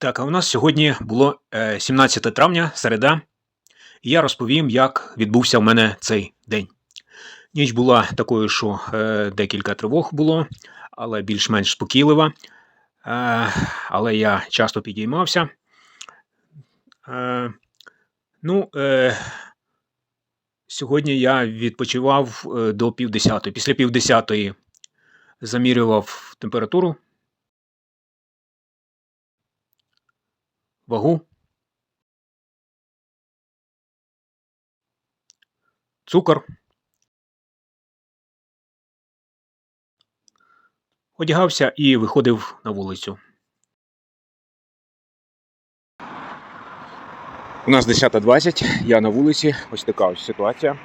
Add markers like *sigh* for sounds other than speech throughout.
Так, а у нас сьогодні було е, 17 травня, середа, і я розповім, як відбувся в мене цей день. Ніч була такою, що е, декілька тривог було, але більш-менш спокійлива. Е, але я часто підіймався. Е, ну, е, сьогодні я відпочивав е, до півдесятої. Після півдесятої замірював температуру. Вагу, цукор. Одягався і виходив на вулицю. У нас 10.20, я на вулиці, ось така ось ситуація.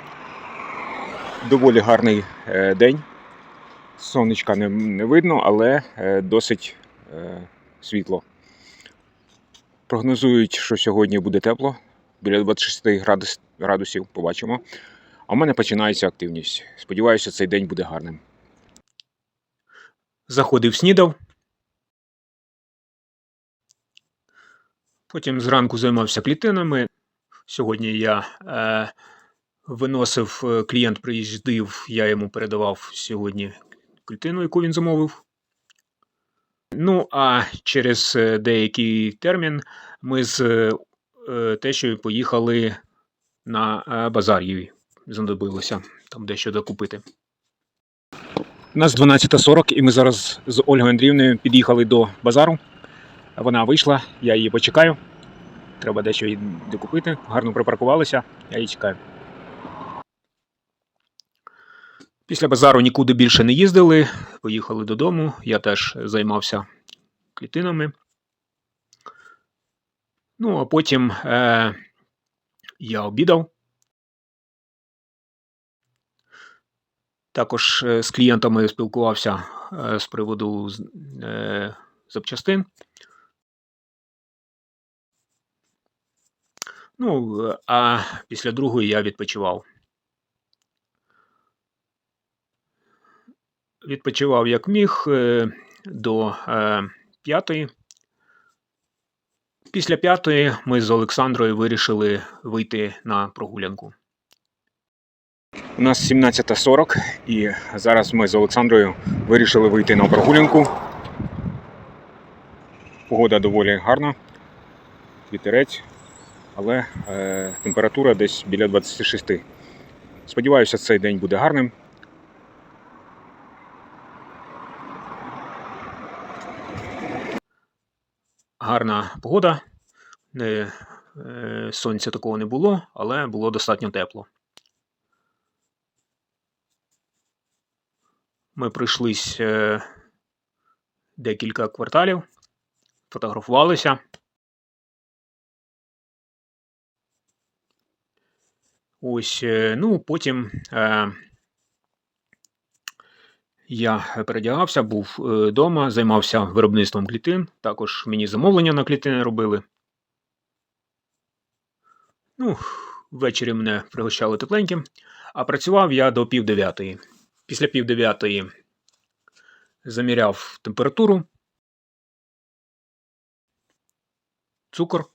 Доволі гарний е, день. Сонечка не, видно, але е, досить е, світло. Прогнозують, що сьогодні буде тепло, біля 26 градус, градусів, побачимо. А в мене починається активність. Сподіваюся, цей день буде гарним. Заходив, снідав. Потім зранку займався клітинами. Сьогодні я е, виносив, е, клієнт приїздив, я йому передавав сьогодні клітину, яку він замовив. Ну, а через е, деякий термін ми з е, тещою поїхали на е, базар їй знадобилося там дещо докупити. У нас 12.40, і ми зараз з Ольгою Андріївною під'їхали до базару. Вона вийшла, я її почекаю. Треба дещо їй докупити. Гарно припаркувалися, я її чекаю. Після базару нікуди більше не їздили, поїхали додому. Я теж займався клітинами. Ну, а потім е, я обідав. Також е, з клієнтами спілкувався е, з приводу е, запчастин. Ну, е, а після другої я відпочивав. Відпочивав як міг е, до е, п'ятої. Після п'ятої ми з Олександрою вирішили вийти на прогулянку. У нас 17.40 і зараз ми з Олександрою вирішили вийти на прогулянку. Погода доволі гарна, вітерець, але е, температура десь біля 26. Сподіваюся, цей день буде гарним. Гарна погода. Е, сонця такого не було, але було достатньо тепло. Ми пройшлись е, декілька кварталів, фотографувалися. Ось, е, ну, потім е, я передягався, був вдома, займався виробництвом клітин. Також мені замовлення на клітини робили. Ну, ввечері мене пригощали тепленьким, а працював я до пів дев'ятої. Після пів дев'ятої заміряв температуру, цукор.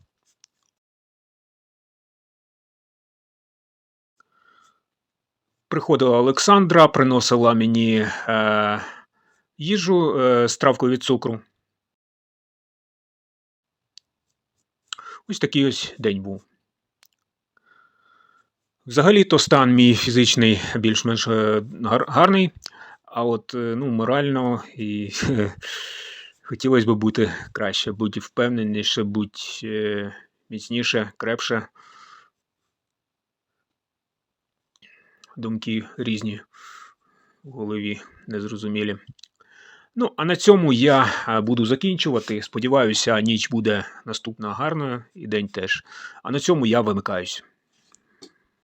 Приходила Олександра, приносила мені е, їжу е, з травкою від цукру. Ось такий ось день був. Взагалі-то стан мій фізичний більш-менш е, гарний, а от е, ну, морально і *laughs* хотілося б бути краще, бути впевненіше, бути е, міцніше, крепше. Думки різні в голові незрозумілі. Ну, а на цьому я е, буду закінчувати. Сподіваюся, ніч буде наступна гарною і день теж. А на цьому я вимикаюсь.